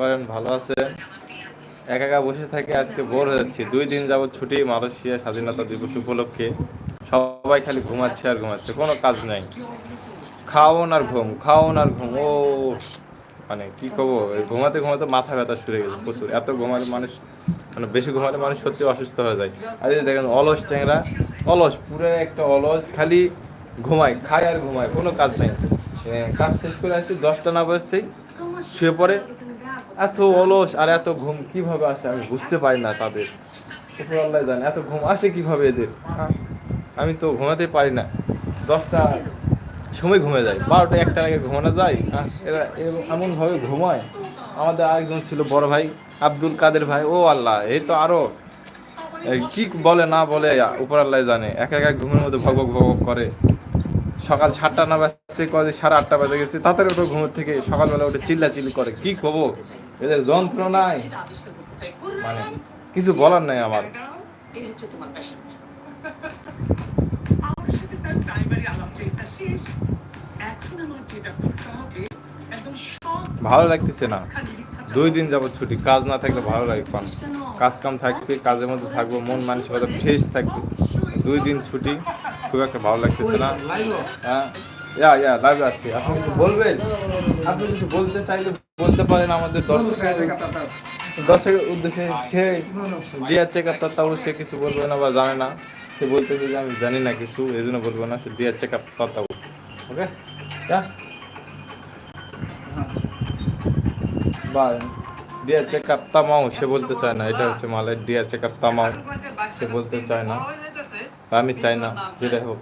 করেন ভালো আছেন একা একা বসে থাকে আজকে বোর হয়ে যাচ্ছি। দুই দিন যাবত ছুটি, মালয়েশিয়া স্বাধীনতা দিবস উপলক্ষে। সবাই খালি ঘুমাচ্ছে আর ঘুমাচ্ছে, কোনো কাজ নাই। খাওন আর ঘুম, খাওন আর ঘুম, ও মানে কি এই ঘুমাতে ঘুমাতে মাথা ব্যথা শুরু গেছে প্রচুর। এত ঘুমালে মানুষ মানে বেশি ঘুমালে মানুষ সত্যি অসুস্থ হয়ে যায়। আর এই দেখেন, অলস চ্যাংরা, অলস, পুরো একটা অলস, খালি ঘুমায়, খায় আর ঘুমায়, কোনো কাজ নাই। কাজ শেষ করে আসি দশটা না বাজতেই, শুয়ে পড়ে এত অলস আর এত ঘুম কীভাবে আসে আমি বুঝতে পারি না তাদের। আল্লাহ জানে, এত ঘুম আসে কীভাবে এদের? হ্যাঁ? আমি তো ঘুমাতে পারি না। দশটা সময় ঘুমে যায়, বারোটা একটা আগে ঘুমানো যায় হ্যাঁ? এরা এমনভাবে ঘুমায়। আমাদের আরেকজন ছিল বড় ভাই, আব্দুল কাদের ভাই, ও আল্লাহ এই তো আরও কি বলে না বলে, উপর আল্লাহ জানে, এক এক ঘুমের মধ্যে ভগ ভগ ভগ করে। সকাল সাতটা না বাজতে কবে সাড়ে আটটা বাজে গেছে তাড়াতাড়ি ওঠো ঘুমের থেকে। সকালবেলা উঠে চিল্লা চিল্লি করে। কি করব এদের যন্ত্রণায় মানে কিছু বলার নাই আমার। ভালো লাগতেছে না। দুই দিন যাবত ছুটি। কাজ না থাকলে ভালো লাগে পান কাজ কাম থাকবে কাজের মধ্যে থাকব মন মানসিকতা ফ্রেশ থাকবে। দুই দিন ছুটি, খুব একটা ভালো লাগতেছে না। হ্যাঁ ইয়া ইয়া লাইভ আসছি আপনি কিছু বলবেন? আপনি কিছু বলতে চাইলে বলতে পারেন আমাদের দর্শকের উদ্দেশ্যে সে ডিয়ার চেক আপ তাও সে কিছু বলবে না বা জানে না। সে বলতে যে আমি জানি না কিছু এই জন্য বলব না, সে ডিয়ার চেক আপ তাও ওকে? বা ডিয়ার চেক আপ তামাও সে বলতে চায় না। এটা হচ্ছে মালের ডিয়ার চেক আপ তামাও সে বলতে চায় না। আমি চাই না যেটা হোক।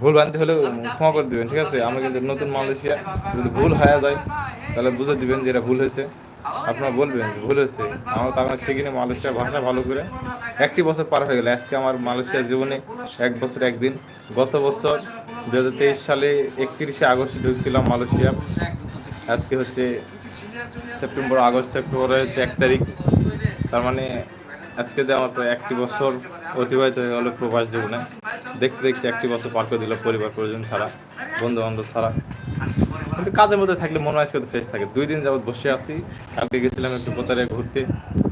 ভুল ভ্রান্তি হলেও ক্ষমা করে দিবেন, ঠিক আছে? আমরা কিন্তু নতুন মালয়েশিয়া, যদি ভুল হয়ে যায়, তাহলে বুঝে দিবেন যে এটা ভুল হয়েছে। আপনারা বলবেন যে ভুল হয়েছে। আমার তো আমরা সেখানে মালয়েশিয়ার ভাষা ভালো করে। একটি বছর পার হয়ে গেল। আজকে আমার মালয়েশিয়ার জীবনে এক বছর, একদিন। গত বছর দু হাজার তেইশ সালে একত্রিশে আগস্ট ঢুকছিলাম মালয়েশিয়া। আজকে হচ্ছে সেপ্টেম্বর, আগস্ট সেপ্টেম্বরে হচ্ছে এক তারিখ। তার মানে আজকে যে আমার প্রায় একটি বছর অতিবাহিত হয়ে গেলো প্রবাস জীবনে। দেখতে দেখতে একটি বছর পার করে দিল পরিবার প্রয়োজন ছাড়া বন্ধু বান্ধব ছাড়া। কিন্তু কাজের মধ্যে থাকলে মনে হয় শুধু ফ্রেশ থাকে। দুই দিন যাবত বসে আছি, কালকে গেছিলাম একটু কোথায় ঘুরতে।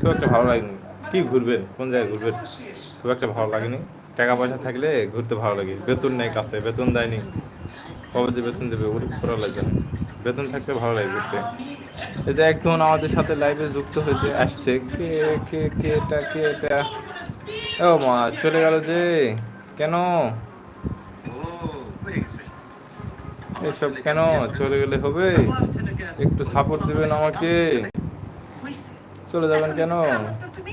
খুব একটা ভালো লাগেনি। কি ঘুরবেন? কোন জায়গায় ঘুরবেন? খুব একটা ভালো লাগেনি। টাকা পয়সা থাকলে ঘুরতে ভালো লাগে। বেতন নেই কাছে, বেতন দেয়নি। কবে যে বেতন দেবে ওটা করা লাগবে না। বেতন থাকতে ভালো লাগে এই যে একজন আমাদের সাথে লাইভে যুক্ত হয়েছে, আসছে। কে কে কে, এটা কে, এটা? ও মা, চলে গেল যে। কেন? এসব কেন? চলে গেলে হবে? একটু সাপোর্ট দিবেন আমাকে। চলে যাবেন কেন? তুমি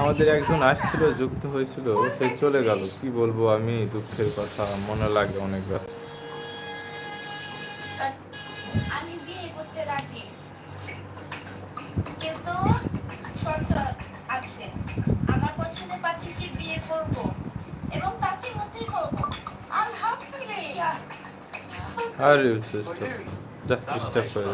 আমাদের একজন আসছিল যুক্ত হয়েছিল সে চলে গেল। কি বলব আমি? দুঃখের কথা মনে লাগে অনেকবার। আরে শ্রেষ্ঠ। যা স্টপ করে